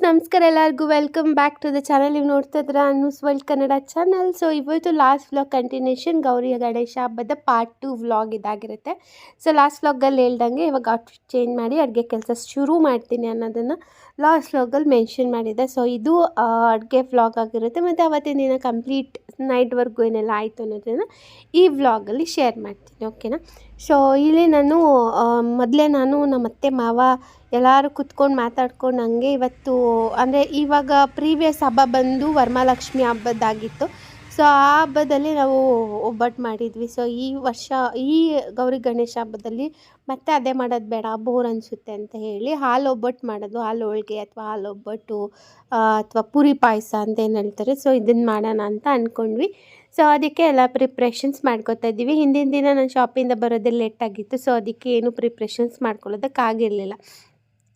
ನಮಸ್ಕಾರ ಎಲ್ಲರಿಗೂ. Welcome back to the channel ನೀವು ನೋಡ್ತಾ ಇದ್ರ news world Kannada channel so ಇವತ್ತು last vlog continuation Gauri Ganesha ಹಬ್ಬದ ಪಾರ್ಟ್ ಟು ವ್ಲಾಗ್ ಇದಾಗಿರುತ್ತೆ. ಸೊ ಲಾಸ್ಟ್ ವ್ಲಾಗಲ್ಲಿ ಹೇಳ್ದಂಗೆ ಇವಾಗ ಔಟ್ಫಿಟ್ ಚೇಂಜ್ ಮಾಡಿ ಅಡುಗೆ ಕೆಲಸ ಶುರು ಮಾಡ್ತೀನಿ ಅನ್ನೋದನ್ನು ಲಾಸ್ಟ್ ವ್ಲಾಗಲ್ಲಿ ಮೆನ್ಷನ್ ಮಾಡಿದೆ. ಸೊ ಇದು ಅಡುಗೆ ವ್ಲಾಗ್ ಆಗಿರುತ್ತೆ. ಮತ್ತು ಅವತ್ತಿನ ದಿನ ಕಂಪ್ಲೀಟ್ ನೈಟ್ವರೆಗೂ ಏನೆಲ್ಲ ಆಯಿತು ಅನ್ನೋದನ್ನು ಈ ವ್ಲಾಗಲ್ಲಿ ಶೇರ್ ಮಾಡ್ತೀನಿ ಓಕೆನಾ ಸೊ ಇಲ್ಲಿ ನಾನು ಮೊದಲೇ ನಾನು ನಮ್ಮ ಅತ್ತೆ ಮಾವ ಎಲ್ಲರೂ ಕುತ್ಕೊಂಡು ಮಾತಾಡ್ಕೊಂಡು ಹಂಗೆ ಇವತ್ತು, ಅಂದರೆ ಇವಾಗ ಪ್ರೀವಿಯಸ್ ಹಬ್ಬ ಬಂದು ವರಮಹಾಲಕ್ಷ್ಮಿ ಹಬ್ಬದ್ದಾಗಿತ್ತು. ಸೊ ಆ ಹಬ್ಬದಲ್ಲಿ ನಾವು ಒಬ್ಬಟ್ಟು ಮಾಡಿದ್ವಿ. ಸೊ ಈ ವರ್ಷ, ಈ ಗೌರಿ ಗಣೇಶ ಹಬ್ಬದಲ್ಲಿ ಮತ್ತೆ ಅದೇ ಮಾಡೋದು ಬೇಡ, ಬೋರ್ ಅನಿಸುತ್ತೆ ಅಂತ ಹೇಳಿ ಹಾಲು ಒಬ್ಬಟ್ಟು ಮಾಡೋದು. ಹಾಲು ಹೋಳಿಗೆ ಅಥವಾ ಹಾಲು ಒಬ್ಬಟ್ಟು ಅಥವಾ ಪೂರಿ ಪಾಯಸ ಅಂತ ಏನು ಹೇಳ್ತಾರೆ. ಸೊ ಇದನ್ನು ಮಾಡೋಣ ಅಂತ ಅಂದ್ಕೊಂಡ್ವಿ ಸೊ ಅದಕ್ಕೆ ಎಲ್ಲ ಪ್ರಿಪ್ರೇಷನ್ಸ್ ಮಾಡ್ಕೊತಾ ಇದ್ದೀವಿ. ಹಿಂದಿನ ದಿನ ನಾನು ಶಾಪಿಂದ ಬರೋದೇ ಲೇಟಾಗಿತ್ತು ಸೊ ಅದಕ್ಕೆ ಏನು ಪ್ರಿಪ್ರೇಷನ್ಸ್ ಮಾಡ್ಕೊಳ್ಳೋದಕ್ಕಾಗಿರಲಿಲ್ಲ.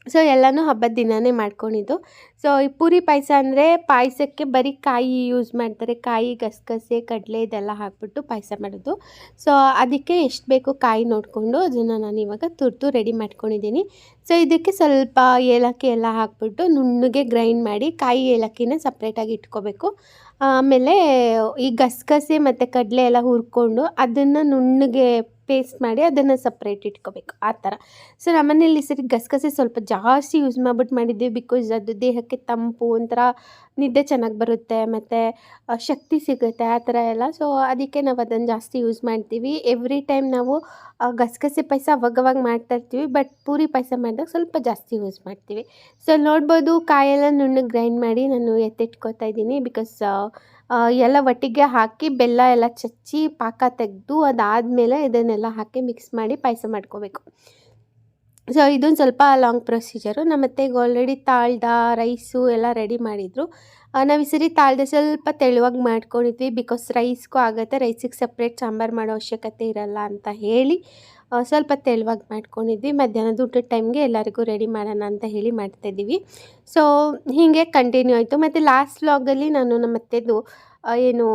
ಸೊ ಎಲ್ಲನೂ ಹಬ್ಬದ ದಿನವೇ ಮಾಡ್ಕೊಂಡಿದ್ದು. ಸೊ ಈ ಪೂರಿ ಪಾಯಸ ಅಂದರೆ ಪಾಯಸಕ್ಕೆ ಬರೀ ಕಾಯಿ ಯೂಸ್ ಮಾಡ್ತಾರೆ. ಕಾಯಿ, ಗಸಗಸೆ, ಕಡಲೆ ಇದೆಲ್ಲ ಹಾಕ್ಬಿಟ್ಟು ಪಾಯಸ ಮಾಡೋದು. ಸೊ ಅದಕ್ಕೆ ಎಷ್ಟು ಬೇಕು ಕಾಯಿ ನೋಡಿಕೊಂಡು ಅದನ್ನು ನಾನು ಇವಾಗ ತುರ್ತು ರೆಡಿ ಮಾಡ್ಕೊಂಡಿದ್ದೀನಿ. ಸೊ ಇದಕ್ಕೆ ಸ್ವಲ್ಪ ಏಲಕ್ಕಿ ಎಲ್ಲ ಹಾಕ್ಬಿಟ್ಟು ನುಣ್ಣಗೆ ಗ್ರೈಂಡ್ ಮಾಡಿ ಕಾಯಿ ಏಲಕ್ಕಿನ ಸಪ್ರೇಟಾಗಿ ಇಟ್ಕೋಬೇಕು. ಆಮೇಲೆ ಈ ಗಸಗಸೆ ಮತ್ತು ಕಡಲೆ ಎಲ್ಲ ಹುರ್ಕೊಂಡು ಅದನ್ನು ನುಣ್ಣಗೆ ಪೇಸ್ಟ್ ಮಾಡಿ ಅದನ್ನು ಸಪ್ರೇಟ್ ಇಟ್ಕೋಬೇಕು, ಆ ಥರ. ಸೊ ನಮ್ಮನೇಲಿ ಸರಿ ಗಸಗಸೆ ಸ್ವಲ್ಪ ಜಾಸ್ತಿ ಯೂಸ್ ಮಾಡ್ಬಿಟ್ಟು ಮಾಡಿದ್ದೀವಿ ಬಿಕಾಸ್ ಅದು ದೇಹಕ್ಕೆ ತಂಪು, ಒಂಥರ ನಿದ್ದೆ ಚೆನ್ನಾಗಿ ಬರುತ್ತೆ, ಮತ್ತು ಶಕ್ತಿ ಸಿಗುತ್ತೆ, ಆ ಥರ ಎಲ್ಲ. ಸೊ ಅದಕ್ಕೆ ನಾವು ಅದನ್ನು ಜಾಸ್ತಿ ಯೂಸ್ ಮಾಡ್ತೀವಿ. ಎವ್ರಿ ಟೈಮ್ ನಾವು ಗಸಗಸೆ ಪಾಯಸ ಅವಾಗವಾಗ ಮಾಡ್ತಾ ಇರ್ತೀವಿ ಬಟ್ ಪೂರಿ ಪಾಯಸ ಮಾಡಿದಾಗ ಸ್ವಲ್ಪ ಜಾಸ್ತಿ ಯೂಸ್ ಮಾಡ್ತೀವಿ. ಸೊ ನೋಡ್ಬೋದು, ಕಾಯೆಲ್ಲ ನುಣ್ಣಗೆ ಗ್ರೈಂಡ್ ಮಾಡಿ ನಾನು ಎತ್ತಿಟ್ಕೋತಾ ಇದ್ದೀನಿ ಬಿಕಾಸ್ ಎಲ್ಲ ಒಟ್ಟಿಗೆ ಹಾಕಿ ಬೆಲ್ಲ ಎಲ್ಲ ಚಚ್ಚಿ ಪಾಕ ತೆಗೆದು ಅದಾದಮೇಲೆ ಇದನ್ನೆಲ್ಲ ಹಾಕಿ ಮಿಕ್ಸ್ ಮಾಡಿ ಪಾಯಸ ಮಾಡ್ಕೋಬೇಕು. ಸೊ ಇದೊಂದು ಸ್ವಲ್ಪ ಲಾಂಗ್ ಪ್ರೊಸೀಜರು ನಮ್ಮ ಅತ್ತೆಗೆ ಆಲ್ರೆಡಿ ತಾಳ್ದ ರೈಸು ಎಲ್ಲ ರೆಡಿ ಮಾಡಿದರು. ನಾವು ಈ ಸರಿ ತಾಳ್ದೆ ಸ್ವಲ್ಪ ತೆಳುವಾಗಿ ಮಾಡ್ಕೊಂಡಿದ್ವಿ ಬಿಕಾಸ್ ರೈಸ್ಗೂ ಆಗುತ್ತೆ. ರೈಸಿಗೆ ಸಪ್ರೇಟ್ ಸಾಂಬಾರು ಮಾಡೋ ಅವಶ್ಯಕತೆ ಇರಲ್ಲ ಅಂತ ಹೇಳಿ ಸ್ವಲ್ಪ ತೆಳುವಾಗಿ ಮಾಡ್ಕೊಂಡಿದ್ವಿ. ಮಧ್ಯಾಹ್ನದ ಊಟದ ಟೈಮ್ಗೆ ಎಲ್ಲರಿಗೂ ರೆಡಿ ಮಾಡೋಣ ಅಂತ ಹೇಳಿ ಮಾಡ್ತಾಯಿದ್ದೀವಿ ಸೊ ಹೀಗೆ ಕಂಟಿನ್ಯೂ ಆಯಿತು. ಮತ್ತು ಲಾಸ್ಟ್ ವ್ಲಾಗಲ್ಲಿ ನಾನು ನಮ್ಮ ಅತ್ತೆದು ಏನು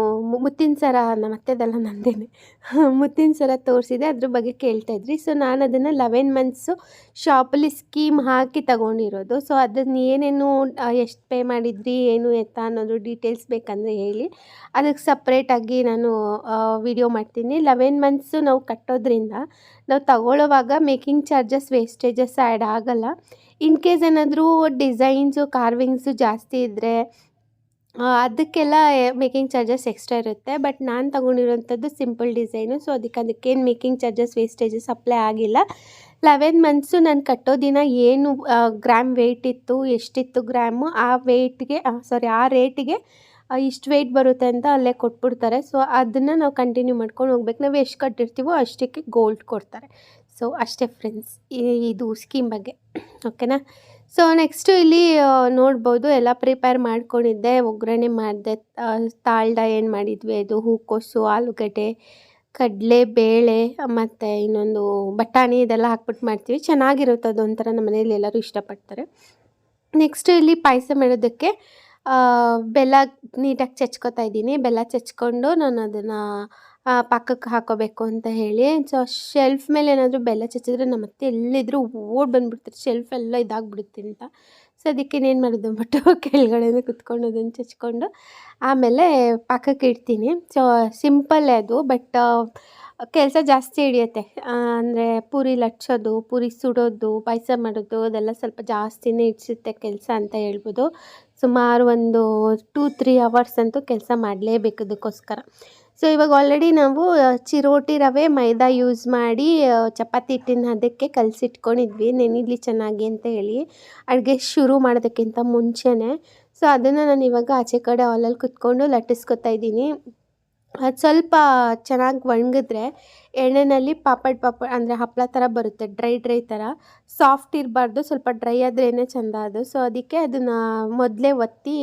ಮುತ್ತಿನ ಸರ ನಮ್ಮ ಅತ್ತೆದಲ್ಲ ನಂದೇನೆ. ಮುತ್ತಿನ ಸರ ತೋರಿಸಿದೆ, ಅದ್ರ ಬಗ್ಗೆ ಕೇಳ್ತಾ ಇದ್ರಿ. ಸೊ ನಾನು ಅದನ್ನು ಲೆವೆನ್ ಮಂತ್ಸು ಶಾಪಲ್ಲಿ ಸ್ಕೀಮ್ ಹಾಕಿ ತಗೊಂಡಿರೋದು. ಸೊ ಅದನ್ನು ಏನೇನು ಎಷ್ಟು ಪೇ ಮಾಡಿದ್ರಿ, ಏನು ಎತ್ತ ಅನ್ನೋದು ಡೀಟೇಲ್ಸ್ ಬೇಕಂದರೆ ಹೇಳಿ. ಅದಕ್ಕೆ ಸಪ್ರೇಟಾಗಿ ನಾನು ವಿಡಿಯೋ ಮಾಡ್ತೀನಿ. ಲೆವೆನ್ ಮಂತ್ಸು ನಾವು ಕಟ್ಟೋದ್ರಿಂದ, ನಾವು ತಗೊಳ್ಳೋವಾಗ ಮೇಕಿಂಗ್ ಚಾರ್ಜಸ್, ವೇಸ್ಟೇಜಸ್ ಆ್ಯಡ್ ಆಗೋಲ್ಲ. ಇನ್ ಕೇಸ್ ಏನಾದರೂ ಡಿಸೈನ್ಸು ಕಾರ್ವಿಂಗ್ಸು ಜಾಸ್ತಿ ಇದ್ದರೆ ಅದಕ್ಕೆಲ್ಲ ಮೇಕಿಂಗ್ ಚಾರ್ಜಸ್ ಎಕ್ಸ್ಟ್ರಾ ಇರುತ್ತೆ. ಬಟ್ ನಾನು ತೊಗೊಂಡಿರೋಂಥದ್ದು ಸಿಂಪಲ್ ಡಿಸೈನು ಸೊ ಅದಕ್ಕೆ ಅದಕ್ಕೇನು ಮೇಕಿಂಗ್ ಚಾರ್ಜಸ್ ವೇಸ್ಟೇಜಸ್ ಅಪ್ಲೈ ಆಗಿಲ್ಲ. ಲೆವೆನ್ ಮಂತ್ಸು ನಾನು ಕಟ್ಟೋ ದಿನ ಏನು ಗ್ರಾಮ್ ವೆಯ್ಟ್ ಇತ್ತು, ಎಷ್ಟಿತ್ತು ಗ್ರಾಮು ಆ ವೆಯ್ಟ್ಗೆ ಸಾರಿ ಆ ರೇಟಿಗೆ ಇಷ್ಟು ವೆಯ್ಟ್ ಬರುತ್ತೆ ಅಂತ ಅಲ್ಲೇ ಕೊಟ್ಬಿಡ್ತಾರೆ. ಸೊ ಅದನ್ನು ನಾವು ಕಂಟಿನ್ಯೂ ಮಾಡ್ಕೊಂಡು ಹೋಗ್ಬೇಕು. ನಾವು ಎಷ್ಟು ಕಟ್ಟಿರ್ತೀವೋ ಅಷ್ಟಕ್ಕೆ ಗೋಲ್ಡ್ ಕೊಡ್ತಾರೆ. ಸೊ ಅಷ್ಟೇ ಫ್ರೆಂಡ್ಸ್ ಇದು ಸ್ಕೀಮ್ ಬಗ್ಗೆ. ಓಕೆನಾ ಸೊ ನೆಕ್ಸ್ಟು ಇಲ್ಲಿ ನೋಡ್ಬೋದು, ಎಲ್ಲ ಪ್ರಿಪೇರ್ ಮಾಡ್ಕೊಂಡಿದ್ದೆ. ಒಗ್ಗರಣೆ ಮಾಡಿದೆ. ತಾಳ್ದ ಏನು ಮಾಡಿದ್ವಿ? ಅದು ಹೂಕೋಸು ಆಲೂಗಡ್ಡೆ, ಕಡಲೆ, ಬೇಳೆ, ಮತ್ತು ಇನ್ನೊಂದು ಬಟಾಣಿ ಇದೆಲ್ಲ ಹಾಕ್ಬಿಟ್ಟು ಮಾಡ್ತೀವಿ. ಚೆನ್ನಾಗಿರುತ್ತೆ ಅದೊಂಥರ ನಮ್ಮ ಮನೇಲಿ ಎಲ್ಲರೂ ಇಷ್ಟಪಡ್ತಾರೆ. ನೆಕ್ಸ್ಟು ಇಲ್ಲಿ ಪಾಯಸ ಮಾಡೋದಕ್ಕೆ ಬೆಲ್ಲ ನೀಟಾಗಿ ಚಚ್ಕೋತಾ ಇದ್ದೀನಿ. ಬೆಲ್ಲ ಚಚ್ಕೊಂಡು ನಾನು ಅದನ್ನು ಪಾಕಕ್ಕೆ ಹಾಕೋಬೇಕು ಅಂತ ಹೇಳಿ. ಸೊ ಶೆಲ್ಫ್ ಮೇಲೆ ಏನಾದರೂ ಬೆಲ್ಲ ಚಚ್ಚಿದ್ರೆ ನಮ್ಮ ಅತ್ತೆ ಎಲ್ಲಿದ್ದರೂ ಓಡಿ ಬಂದುಬಿಡ್ತಾರೆ. ಶೆಲ್ಫ್ ಎಲ್ಲ ಇದಾಗ್ಬಿಡುತ್ತೆ ಅಂತ. ಸೊ ಅದಕ್ಕೆ ಏನು ಮಾಡೋದು? ಅಂದ್ಬಿಟ್ಟು ಕೆಳಗಡೆನೇ ಕುತ್ಕೊಂಡು ಅದನ್ನು ಚಚ್ಕೊಂಡು ಆಮೇಲೆ ಪಕ್ಕಕ್ಕೆ ಇಡ್ತೀನಿ. ಸೊ ಸಿಂಪಲ್ಲೇ ಅದು. ಬಟ್ ಕೆಲಸ ಜಾಸ್ತಿ ಹಿಡಿಯುತ್ತೆ. ಅಂದರೆ ಪೂರಿ ಲಟ್ಸೋದು, ಪೂರಿ ಸುಡೋದು, ಪಾಯಸ ಮಾಡೋದು, ಅದೆಲ್ಲ ಸ್ವಲ್ಪ ಜಾಸ್ತಿನೇ ಹಿಡ್ಸುತ್ತೆ ಕೆಲಸ ಅಂತ ಹೇಳ್ಬೋದು. ಸುಮಾರು ಒಂದು ಟೂ ತ್ರೀ ಅವರ್ಸ್ ಅಂತೂ ಕೆಲಸ ಮಾಡಲೇಬೇಕು ಅದಕ್ಕೋಸ್ಕರ. ಸೊ ಇವಾಗ ಆಲ್ರೆಡಿ ನಾವು ಚಿರೋಟಿ ರವೆ ಮೈದಾ ಯೂಸ್ ಮಾಡಿ ಚಪಾತಿ ಹಿಟ್ಟಿನ ಅದಕ್ಕೆ ಕಲಸಿಟ್ಕೊಂಡಿದ್ವಿ. ನೆನಿಲಿ ಚೆನ್ನಾಗಿ ಅಂತ ಹೇಳಿ. ಅಡುಗೆ ಶುರು ಮಾಡೋದಕ್ಕಿಂತ ಮುಂಚೆನೇ. ಸೊ ಅದನ್ನು ನಾನು ಇವಾಗ ಆಚೆ ಕಡೆ ಹಾಲಲ್ಲಿ ಕುತ್ಕೊಂಡು ಲಟ್ಟಿಸ್ಕೊತಾ ಇದ್ದೀನಿ. ಅದು ಸ್ವಲ್ಪ ಚೆನ್ನಾಗಿ ಒಣಗಿದ್ರೆ ಎಣ್ಣೆನಲ್ಲಿ ಪಾಪಡ್ ಪಾಪಡ್ ಅಂದರೆ ಹಪ್ಪಳ ಥರ ಬರುತ್ತೆ, ಡ್ರೈ ಡ್ರೈ ಥರ ಸಾಫ್ಟ್ ಇರಬಾರ್ದು, ಸ್ವಲ್ಪ ಡ್ರೈ ಆದ್ರೇ ಚೆಂದ ಅದು. ಸೊ ಅದಕ್ಕೆ ಅದನ್ನು ಮೊದಲೇ ಒತ್ತಿ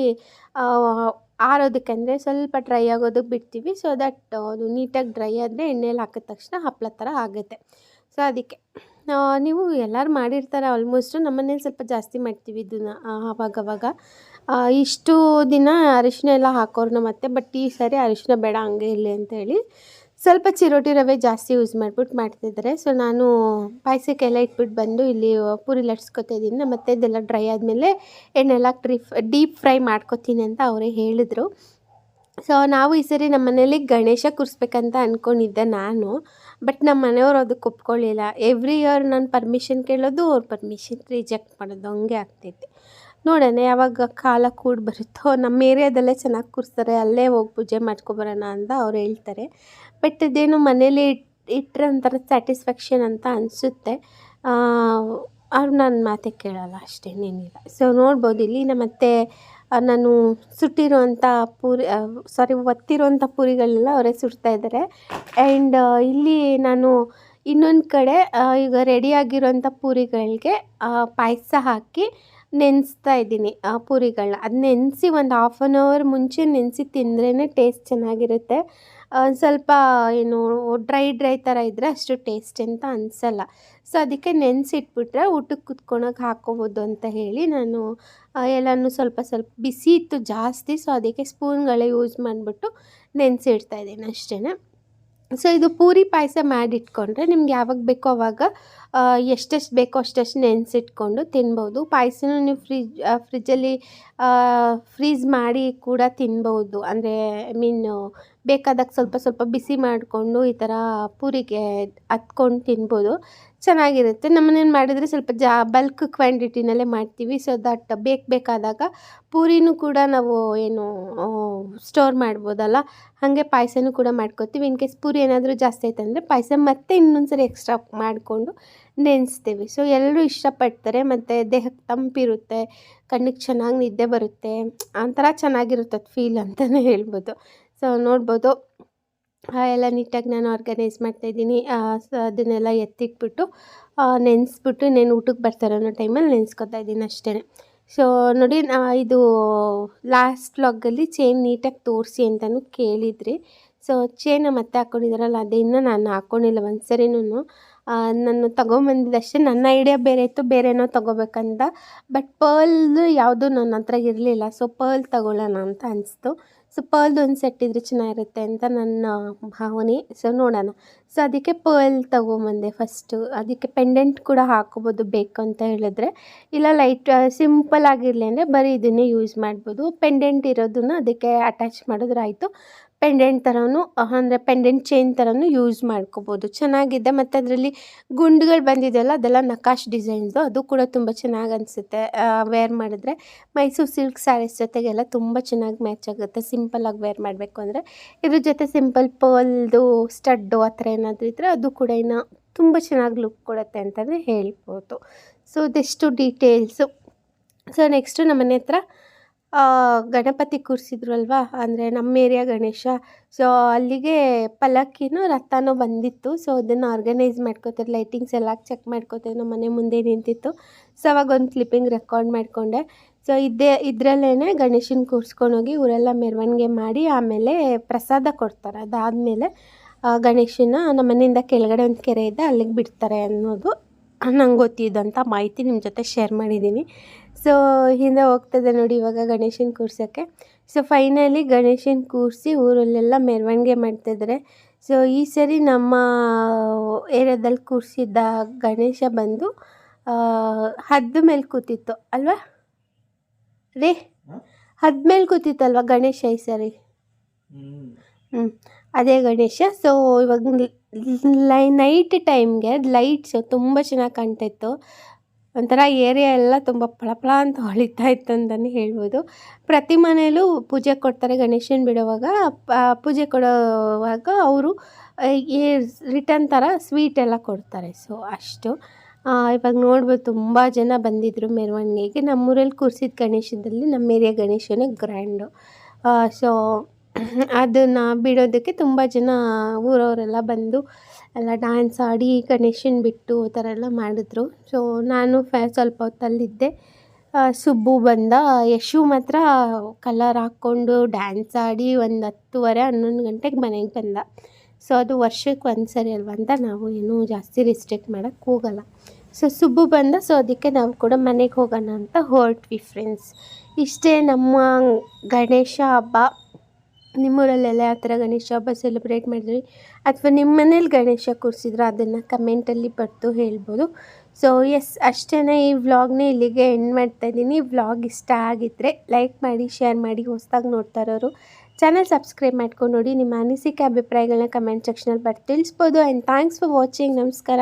ಆರೋದಕ್ಕೆ ಅಂದರೆ ಸ್ವಲ್ಪ ಡ್ರೈ ಆಗೋದಕ್ಕೆ ಬಿಡ್ತೀವಿ. ಸೊ ದಟ್ ಅದು ನೀಟಾಗಿ ಡ್ರೈ ಆದರೆ ಎಣ್ಣೆಲಿ ಹಾಕಿದ ತಕ್ಷಣ ಹಪ್ಪಳ ಥರ ಆಗುತ್ತೆ. ಸೊ ಅದಕ್ಕೆ ನೀವು ಎಲ್ಲರೂ ಮಾಡಿರ್ತಾರೆ ಆಲ್ಮೋಸ್ಟು ನಮ್ಮನೇಲಿ ಸ್ವಲ್ಪ ಜಾಸ್ತಿ ಮಾಡ್ತೀವಿ ಇದನ್ನು ಆವಾಗವಾಗ ಇಷ್ಟು ದಿನ ಅರಿಶಿನ ಎಲ್ಲ ಹಾಕೋರು ನಮ್ಮ ಮತ್ತೆ ಬಟ್ ಈ ಸರಿ ಅರಿಶಿನ ಬೇಡ, ಹಂಗೆ ಇರಲಿ ಅಂತ ಹೇಳಿ. ಸ್ವಲ್ಪ ಚಿರೋಟಿ ರವೆ ಜಾಸ್ತಿ ಯೂಸ್ ಮಾಡ್ಬಿಟ್ಟು ಮಾಡ್ತಿದ್ದಾರೆ. ಸೊ ನಾನು ಪಾಯಸಕ್ಕೆಲ್ಲ ಇಟ್ಬಿಟ್ಟು ಬಂದು ಇಲ್ಲಿ ಪೂರಿ ಲಟ್ಸ್ಕೊತಾ ಇದ್ದೀನಿ. ಮತ್ತು ಇದೆಲ್ಲ ಡ್ರೈ ಆದಮೇಲೆ ಎಣ್ಣೆಲ್ಲ ಟ್ರಿಫ್ ಡೀಪ್ ಫ್ರೈ ಮಾಡ್ಕೊತೀನಿ ಅಂತ ಅವರೇ ಹೇಳಿದರು. ಸೊ ನಾವು ಈ ಸರಿ ನಮ್ಮ ಮನೇಲಿ ಗಣೇಶ ಕೂರಿಸ್ಬೇಕಂತ ಅಂದ್ಕೊಂಡಿದ್ದೆ ನಾನು. ಬಟ್ ನಮ್ಮ ಮನೆಯವರು ಅದಕ್ಕೆ ಒಪ್ಕೊಳ್ಳಿಲ್ಲ. ಎವ್ರಿ ಇಯರ್ ನಾನು ಪರ್ಮಿಷನ್ ಕೇಳೋದು, ಅವ್ರ ಪರ್ಮಿಷನ್ ರಿಜೆಕ್ಟ್ ಮಾಡೋದು. ಹಂಗೆ ಆಗ್ತೈತೆ. ನೋಡೋಣ, ಯಾವಾಗ ಕಾಲ ಕೂಡಿ ಬರುತ್ತೋ, ನಮ್ಮ ಏರಿಯಾದಲ್ಲೇ ಚೆನ್ನಾಗಿ ಕೂರಿಸ್ತಾರೆ, ಅಲ್ಲೇ ಹೋಗಿ ಪೂಜೆ ಮಾಡ್ಕೊಬರೋಣ ಅಂತ ಅವ್ರು ಹೇಳ್ತಾರೆ. ಬಟ್ ಇದೇನು ಮನೇಲಿ ಇಟ್ ಇಟ್ಟರೆ ಒಂಥರ ಸ್ಯಾಟಿಸ್ಫ್ಯಾಕ್ಷನ್ ಅಂತ ಅನಿಸುತ್ತೆ. ಅವ್ರು ನನ್ನ ಮಾತೆ ಕೇಳಲ್ಲ ಅಷ್ಟೇನೇನಿಲ್ಲ ಸೊ ನೋಡ್ಬೋದು, ಇಲ್ಲಿ ನಮ್ಮ ಮತ್ತೆ ನಾನು ಸುಟ್ಟಿರುವಂಥ ಪೂರಿ ಸಾರಿ ಒತ್ತಿರುವಂಥ ಪೂರಿಗಳನ್ನೆಲ್ಲ ಅವರೇ ಸುಡ್ತಾ ಇದ್ದಾರೆ. ಆ್ಯಂಡ್ ಇಲ್ಲಿ ನಾನು ಇನ್ನೊಂದು ಕಡೆ ಈಗ ರೆಡಿಯಾಗಿರೋಂಥ ಪೂರಿಗಳಿಗೆ ಪಾಯಸ ಹಾಕಿ ನೆನೆಸ್ತಾ ಇದ್ದೀನಿ ಆ ಪೂರಿಗಳನ್ನ. ಅದು ನೆನೆಸಿ ಒಂದು ಹಾಫ್ ಆನ್ ಅವರ್ ಮುಂಚೆ ನೆನೆಸಿ ತಿಂದ್ರೇ ಟೇಸ್ಟ್ ಚೆನ್ನಾಗಿರುತ್ತೆ. ಸ್ವಲ್ಪ ಏನು ಡ್ರೈ ಡ್ರೈ ಥರ ಇದ್ದರೆ ಅಷ್ಟು ಟೇಸ್ಟ್ ಅಂತ ಅನಿಸಲ್ಲ. ಸೊ ಅದಕ್ಕೆ ನೆನೆಸಿಟ್ಬಿಟ್ರೆ ಊಟಕ್ಕೆ ಕುತ್ಕೊಳಕ್ಕೆ ಹಾಕ್ಕೋಬೋದು ಅಂತ ಹೇಳಿ ನಾನು ಎಲ್ಲನೂ ಸ್ವಲ್ಪ ಸ್ವಲ್ಪ ಬಿಸಿ ಇತ್ತು ಜಾಸ್ತಿ. ಸೊ ಅದಕ್ಕೆ ಸ್ಪೂನ್ಗಳೇ ಯೂಸ್ ಮಾಡಿಬಿಟ್ಟು ನೆನೆಸಿಡ್ತಾ ಇದ್ದೀನಿ ಅಷ್ಟೇ ಸೊ ಇದು ಪೂರಿ ಪಾಯಸ ಮಾಡಿಟ್ಕೊಂಡ್ರೆ ನಿಮ್ಗೆ ಯಾವಾಗ ಬೇಕೋ ಅವಾಗ ಎಷ್ಟೆಷ್ಟು ಬೇಕೋ ಅಷ್ಟೆಷ್ಟು ನೆನೆಸಿಟ್ಕೊಂಡು ತಿನ್ಬೋದು. ಪಾಯಸನೂ ನೀವು ಫ್ರಿಜ್ ಫ್ರಿಜ್ಜಲ್ಲಿ ಫ್ರೀಸ್ ಮಾಡಿ ಕೂಡ ತಿನ್ಬೋದು. ಅಂದರೆ ಐ ಮೀನ್ ಬೇಕಾದಾಗ ಸ್ವಲ್ಪ ಸ್ವಲ್ಪ ಬಿಸಿ ಮಾಡಿಕೊಂಡು ಈ ಥರ ಪೂರಿಗೆ ಹತ್ಕೊಂಡು ತಿನ್ಬೋದು. ಚೆನ್ನಾಗಿರುತ್ತೆ. ನಮ್ಮನೇನು ಮಾಡಿದರೆ ಸ್ವಲ್ಪ ಜಾ, ಬಲ್ಕ್ ಕ್ವಾಂಟಿಟಿನಲ್ಲೇ ಮಾಡ್ತೀವಿ. ಸೊ, ದಟ್ ಬೇಕು ಬೇಕಾದಾಗ ಪೂರಿನೂ ಕೂಡ ನಾವು ಏನು ಸ್ಟೋರ್ ಮಾಡ್ಬೋದಲ್ಲ? ಹಾಗೆ ಪಾಯಸನೂ ಕೂಡ ಮಾಡ್ಕೊತೀವಿ. ಇನ್ ಕೇಸ್ ಪೂರಿ ಏನಾದರೂ ಜಾಸ್ತಿ ಆಯ್ತು ಅಂದರೆ ಪಾಯಸ ಮತ್ತೆ ಇನ್ನೊಂದು ಸರಿ ಎಕ್ಸ್ಟ್ರಾ ಮಾಡಿಕೊಂಡು ನೆನೆಸ್ತೀವಿ. ಸೊ ಎಲ್ಲರೂ ಇಷ್ಟಪಡ್ತಾರೆ. ಮತ್ತು ದೇಹಕ್ಕೆ ತಂಪಿರುತ್ತೆ, ಕಣ್ಣಿಗೆ ಚೆನ್ನಾಗಿ ನಿದ್ದೆ ಬರುತ್ತೆ. ಒಂಥರ ಚೆನ್ನಾಗಿರುತ್ತೆ ಅದು ಫೀಲ್ ಅಂತಲೇ ಹೇಳ್ಬೋದು. ಸೊ ನೋಡ್ಬೋದು. ಎಲ್ಲ ನೀಟಾಗಿ ನಾನು ಆರ್ಗನೈಸ್ ಮಾಡ್ತಾಯಿದ್ದೀನಿ ಸೊ, ಅದನ್ನೆಲ್ಲ ಎತ್ತಿಟ್ಬಿಟ್ಟು ನೆನೆಸ್ಬಿಟ್ಟು ಇನ್ನೇನು ಊಟಕ್ಕೆ ಬರ್ತಾರೆ ಅನ್ನೋ ಟೈಮಲ್ಲಿ ನೆನೆಸ್ಕೊತಾ ಇದ್ದೀನಿ ಅಷ್ಟೇ ಸೊ ನೋಡಿ ಇದು ಲಾಸ್ಟ್ ವ್ಲಾಗಲ್ಲಿ ಚೈನ್ ನೀಟಾಗಿ ತೋರಿಸಿ ಅಂತಲೂ ಕೇಳಿದ್ರಿ. ಸೊ ಚೇನ ಮತ್ತೆ ಹಾಕ್ಕೊಂಡಿದ್ದಾರಲ್ಲ ಅದೇ ಇನ್ನೂ ನಾನು ಹಾಕ್ಕೊಂಡಿಲ್ಲ ಒಂದು ಸರಿನೂ ನಾನು ತೊಗೊಂಬಂದಿದ್ದಷ್ಟೇ. ನನ್ನ ಐಡಿಯಾ ಬೇರೆ ಇತ್ತು ಬೇರೆನೋ ತೊಗೋಬೇಕಂತ. ಬಟ್ ಪರ್ಲ್ದು ಯಾವುದೂ ನನ್ನ ಹತ್ರ ಇರಲಿಲ್ಲ. ಸೊ ಪರ್ಲ್ ತಗೊಳ್ಳೋಣ ಅಂತ ಅನಿಸ್ತು. ಸೊ ಪರ್ಲ್ದು ಒಂದು ಸೆಟ್ ಇದ್ರೆ ಚೆನ್ನಾಗಿರುತ್ತೆ ಅಂತ ನನ್ನ ಭಾವನೆ. ಸೊ ನೋಡೋಣ. ಸೊ ಅದಕ್ಕೆ ಪರ್ಲ್ ತೊಗೊಂಬಂದೆ ಫಸ್ಟು ಅದಕ್ಕೆ ಪೆಂಡೆಂಟ್ ಕೂಡ ಹಾಕೋಬೋದು ಬೇಕು ಅಂತ ಹೇಳಿದ್ರೆ. ಇಲ್ಲ ಲೈಟ್ ಸಿಂಪಲ್ ಆಗಿರಲಿ ಅಂದರೆ ಬರೀ ಇದನ್ನೇ ಯೂಸ್ ಮಾಡ್ಬೋದು. ಪೆಂಡೆಂಟ್ ಇರೋದನ್ನು ಅದಕ್ಕೆ ಅಟ್ಯಾಚ್ ಮಾಡಿದ್ರೆ ಆಯಿತು. ಪೆಂಡೆಂಟ್ ಥರನೂ ಅಂದರೆ ಪೆಂಡೆಂಟ್ ಚೈನ್ ಥರನೂ ಯೂಸ್ ಮಾಡ್ಕೋಬೋದು. ಚೆನ್ನಾಗಿದೆ. ಮತ್ತು ಅದರಲ್ಲಿ ಗುಂಡುಗಳು ಬಂದಿದೆಯಲ್ಲ, ಅದೆಲ್ಲ ನಕಾಶ್ ಡಿಸೈನ್ಸು ಅದು ಕೂಡ ತುಂಬ ಚೆನ್ನಾಗಿ ಅನಿಸುತ್ತೆ. ವೇರ್ ಮಾಡಿದ್ರೆ ಮೈಸೂರು ಸಿಲ್ಕ್ ಸ್ಯಾರೀಸ್ ಜೊತೆಗೆಲ್ಲ ತುಂಬ ಚೆನ್ನಾಗಿ ಮ್ಯಾಚ್ ಆಗುತ್ತೆ. ಸಿಂಪಲ್ಲಾಗಿ ವೇರ್ ಮಾಡಬೇಕು ಅಂದರೆ. ಇದ್ರ ಜೊತೆ ಸಿಂಪಲ್ ಪರ್ಲ್ದು ಸ್ಟಡ್ಡು ಆ ಥರ ಏನಾದರೂ ಇದ್ದರೆ ಅದು ಕೂಡ ಇನ್ನು ತುಂಬ ಚೆನ್ನಾಗಿ ಲುಕ್ ಕೊಡುತ್ತೆ ಅಂತಲೇ ಹೇಳ್ಬೋದು. ಸೊ ಇದೆಷ್ಟು ಡೀಟೇಲ್ಸು ಸೊ ನೆಕ್ಸ್ಟು ನಮ್ಮನೆ ಹತ್ರ ಗಣಪತಿ ಕೂರಿಸಿದ್ರು ಅಲ್ವಾ ಅಂದರೆ ನಮ್ಮ ಏರಿಯಾ ಗಣೇಶ. ಸೊ ಅಲ್ಲಿಗೆ ಪಲ್ಲಕ್ಕಿನೂ ರಥನೂ ಬಂದಿತ್ತು. ಸೊ ಅದನ್ನು ಆರ್ಗನೈಸ್ ಮಾಡ್ಕೋತಾರೆ. ಲೈಟಿಂಗ್ಸ್ ಎಲ್ಲ ಚೆಕ್ ಮಾಡ್ಕೋತಾರೆ. ನಮ್ಮ ಮನೆ ಮುಂದೆ ನಿಂತಿತ್ತು. ಸೊ ಅವಾಗ ಒಂದು ಕ್ಲಿಪ್ಪಿಂಗ್ ರೆಕಾರ್ಡ್ ಮಾಡಿಕೊಂಡೆ. ಸೊ ಇದೇ ಇದರಲ್ಲೇ ಗಣೇಶನ ಕೂರಿಸ್ಕೊಂಡೋಗಿ ಊರೆಲ್ಲ ಮೆರವಣಿಗೆ ಮಾಡಿ ಆಮೇಲೆ ಪ್ರಸಾದ ಕೊಡ್ತಾರೆ. ಅದಾದಮೇಲೆ ಗಣೇಶನ ನಮ್ಮ ಮನೆಯಿಂದ ಕೆಳಗಡೆ ಒಂದು ಕೆರೆ ಇದೆ, ಅಲ್ಲಿಗೆ ಬಿಡ್ತಾರೆ ಅನ್ನೋದು ನಂಗೆ ಗೊತ್ತಿದ್ದಂಥ ಮಾಹಿತಿ ನಿಮ್ಮ ಜೊತೆ ಶೇರ್ ಮಾಡಿದ್ದೀನಿ ಸೊ ಹಿಂದೆ ಹೋಗ್ತದೆ ನೋಡಿ ಇವಾಗ ಗಣೇಶನ ಕೂರ್ಸೋಕ್ಕೆ. ಸೊ ಫೈನಲಿ ಗಣೇಶನ ಕೂರಿಸಿ ಊರಲ್ಲೆಲ್ಲ ಮೆರವಣಿಗೆ ಮಾಡ್ತಿದ್ದಾರೆ. ಸೊ ಈ ಸರಿ ನಮ್ಮ ಏರಿಯಾದಲ್ಲಿ ಕೂರಿಸಿದ್ದ ಗಣೇಶ ಬಂದು ಹದ್ದ ಮೇಲೆ ಕೂತಿತ್ತು ಅಲ್ವಾ? ರೀ? ಹದ್ದ ಹದ್ ಮೇಲೆ ಕೂತಿತ್ತಲ್ವ ಗಣೇಶ ಈ ಸರಿ? ಹ್ಞೂ ಅದೇ ಗಣೇಶ. ಸೊ ಇವಾಗ ಲೈ ನೈಟ್ ಟೈಮ್ಗೆ ಲೈಟ್ಸು ತುಂಬ ಚೆನ್ನಾಗಿ ಕಾಣ್ತಾಯಿತ್ತು ಒಂಥರ ಏರಿಯಾ ಎಲ್ಲ ತುಂಬ ಫಳಫಳ ಅಂತ ಹೊಳಿತಾ ಇತ್ತು ಅಂತಲೇ ಹೇಳ್ಬೋದು. ಪ್ರತಿ ಮನೆಯಲ್ಲೂ ಪೂಜೆ ಕೊಡ್ತಾರೆ ಗಣೇಶನ ಬಿಡುವಾಗ. ಪೂಜೆ ಕೊಡುವಾಗ ಅವರು ಈ ರಿಟರ್ನ್ ಥರ ಸ್ವೀಟ್ ಎಲ್ಲ ಕೊಡ್ತಾರೆ. ಸೊ, ಅಷ್ಟು. ಇವಾಗ ನೋಡ್ಬೋದು ತುಂಬ ಜನ ಬಂದಿದ್ದರು ಮೆರವಣಿಗೆಗೆ. ನಮ್ಮೂರಲ್ಲಿ ಕೂರಿಸಿದ ಗಣೇಶದಲ್ಲಿ ನಮ್ಮ ಏರಿಯಾ ಗಣೇಶನೇ ಗ್ರ್ಯಾಂಡು. ಸೊ, ಅದನ್ನು ಬಿಡೋದಕ್ಕೆ ತುಂಬ ಜನ ಊರವರೆಲ್ಲ ಬಂದು ಎಲ್ಲ ಡ್ಯಾನ್ಸ್ ಆಡಿ ಗಣೇಶನ ಬಿಟ್ಟು ಆ ಥರ ಎಲ್ಲ ಮಾಡಿದ್ರು. ಸೊ ನಾನು ಫ ಸ್ವಲ್ಪ ಹೊತ್ತಲ್ಲಿದ್ದೆ. ಸುಬ್ಬು ಬಂದ. ಯಶು ಮಾತ್ರ ಕಲರ್ ಹಾಕ್ಕೊಂಡು ಡ್ಯಾನ್ಸ್ ಆಡಿ ಒಂದು ಹತ್ತುವರೆ, ಹನ್ನೊಂದು ಗಂಟೆಗೆ ಮನೆಗೆ ಬಂದ. ಸೊ ಅದು ವರ್ಷಕ್ಕೆ ಒಂದು ಸರಿ ಅಲ್ವ ಅಂತ ನಾವು ಏನೂ ಜಾಸ್ತಿ ರಿಸ್ಟ್ರಿಕ್ಟ್ ಮಾಡೋಕ್ಕೆ ಹೋಗಲ್ಲ. ಸೊ ಸುಬ್ಬು ಬಂದ. ಸೊ ಅದಕ್ಕೆ ನಾವು ಕೂಡ ಮನೆಗೆ ಹೋಗೋಣ ಅಂತ ಹೊರಟ್ವಿ ಫ್ರೆಂಡ್ಸ್ ಇಷ್ಟೇ ನಮ್ಮ ಗಣೇಶ ಹಬ್ಬ. ನಿಮ್ಮೂರಲ್ಲೆಲ್ಲ ಯಾವ ಥರ ಗಣೇಶ ಹಬ್ಬ ಸೆಲೆಬ್ರೇಟ್ ಮಾಡಿದ್ರಿ? ಅಥವಾ ನಿಮ್ಮ ಮನೇಲಿ ಗಣೇಶ ಕೂರಿಸಿದ್ರು? ಅದನ್ನು ಕಮೆಂಟಲ್ಲಿ ಬರೆದು ಹೇಳ್ಬೋದು. ಸೊ ಎಸ್ ಅಷ್ಟೇ ಈ ವ್ಲಾಗ್ನ ಇಲ್ಲಿಗೆ ಎಂಡ್ ಮಾಡ್ತಾ ಇದ್ದೀನಿ. ವ್ಲಾಗ್ ಇಷ್ಟ ಆಗಿದ್ದರೆ ಲೈಕ್ ಮಾಡಿ ಶೇರ್ ಮಾಡಿ, ಹೊಸ್ದಾಗಿ ನೋಡ್ತಾ ಇರೋರು ಚಾನಲ್ ಸಬ್ಸ್ಕ್ರೈಬ್ ಮಾಡ್ಕೊಂಡು ನೋಡಿ. ನಿಮ್ಮ ಅನಿಸಿಕೆ ಅಭಿಪ್ರಾಯಗಳನ್ನ ಕಮೆಂಟ್ ಸೆಕ್ಷನಲ್ಲಿ ಬರ್ದು ತಿಳಿಸ್ಬೋದು. ಆ್ಯಂಡ್ ಥ್ಯಾಂಕ್ಸ್ ಫಾರ್ ವಾಚಿಂಗ್ ನಮಸ್ಕಾರ.